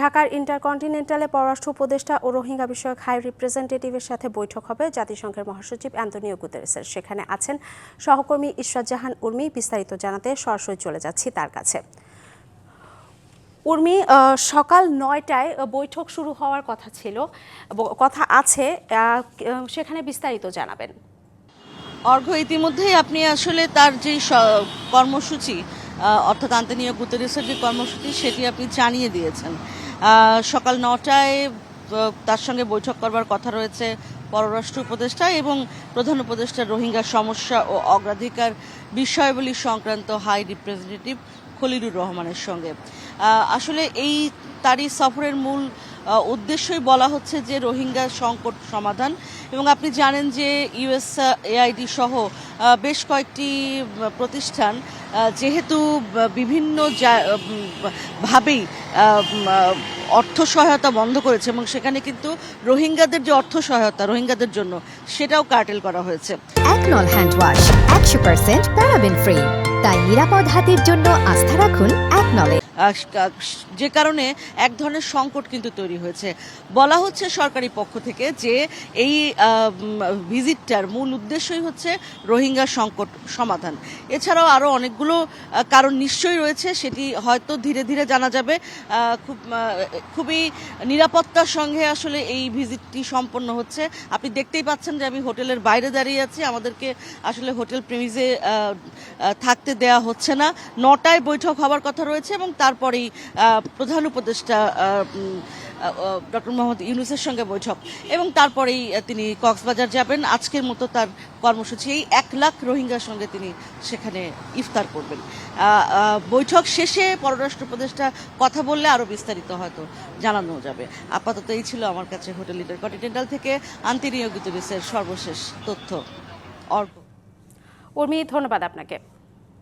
ঢাকার ইন্টারকন্টিনেন্টালে পররাষ্ট্র উপদেষ্টা ও রোহিঙ্গা বিষয়ক হাই রিপ্রেজেন্টেটিভের সাথে বৈঠক হবে জাতিসংঘের মহাসচিব অ্যান্তনিও গুতেরেসের। সেখানে আছেন সহকর্মী ইশরাত জাহান উর্মি, বিস্তারিত জানাতে সরাসরি চলে যাচ্ছি তার কাছে। উর্মি সকাল নয়টায় বৈঠক শুরু হওয়ার কথা ছিল কথা আছে সেখানে বিস্তারিত জানাবেন। অর্ঘ ইতিমধ্যেই আপনি আসলে তার যে কর্মসূচি অর্থাৎ আন্তনীয় গুতেরেসের যে কর্মসূচি, সেটি আপনি জানিয়ে দিয়েছেন। সকাল নটায় তার সঙ্গে বৈঠক করবার কথা রয়েছে পররাষ্ট্র উপদেষ্টা এবং প্রধান উপদেষ্টা রোহিঙ্গা সমস্যা ও অগ্রাধিকার বিষয়গুলি সংক্রান্ত হাই রিপ্রেজেন্টেটিভ খলিলুর রহমানের সঙ্গে। আসলে এই তারই সফরের মূল উদ্দেশ্যই বলা হচ্ছে যে রোহিঙ্গা সংকট সমাধান এবং আপনি জানেন যে ইউএস এআইডি সহ বেশ কয়েকটি প্রতিষ্ঠান যেহেতু বিভিন্ন ভাবেই অর্থ সহায়তা বন্ধ করেছে এবং সেখানে কিন্তু রোহিঙ্গাদের যে অর্থ সহায়তা, রোহিঙ্গাদের জন্য সেটাও কার্টেল করা হয়েছে। একনল হ্যান্ড ওয়াশ একশো পার্সেন্ট প্যারাবেন ফ্রি তাই নিরাপদ হাতের জন্য আস্থা রাখুন একনলে যে কারণে এক ধরনের সংকট কিন্তু তৈরি হয়েছে। বলা হচ্ছে সরকারি পক্ষ থেকে যে এই ভিজিটটার মূল উদ্দেশ্যই হচ্ছে রোহিঙ্গা সংকট সমাধান। এছাড়াও আরও অনেকগুলো কারণ নিশ্চয়ই রয়েছে, সেটি হয়তো ধীরে ধীরে জানা যাবে। খুব খুবই নিরাপত্তার সঙ্গে আসলে এই ভিজিটটি সম্পন্ন হচ্ছে। আপনি দেখতেই পাচ্ছেন যে আমি হোটেলের বাইরে দাঁড়িয়ে আছি। আমাদেরকে আসলে হোটেল প্রেমিজে থাকতে দেয়া হচ্ছে না। নটায় বৈঠক হওয়ার কথা রয়েছে এবং তারপরেই প্রধান উপদেষ্টা ডক্টর মোহাম্মদ ইউনুসের সঙ্গে বৈঠক। এবং তারপরেই তিনি কক্সবাজার যাবেন। আজকের মতো তার কর্মসূচি এই এক লাখ রোহিঙ্গার সঙ্গে তিনি সেখানে ইফতার করবেন। বৈঠক শেষে পররাষ্ট্র উপদেষ্টা কথা বললে আরও বিস্তারিত হয়তো জানানো যাবে। আপাতত এই ছিল আমার কাছে হোটেল লিডার কন্টিনেন্টাল থেকে আন্তরিক সর্বশেষ তথ্য। অর্ঘ উর্মি, ধন্যবাদ আপনাকে।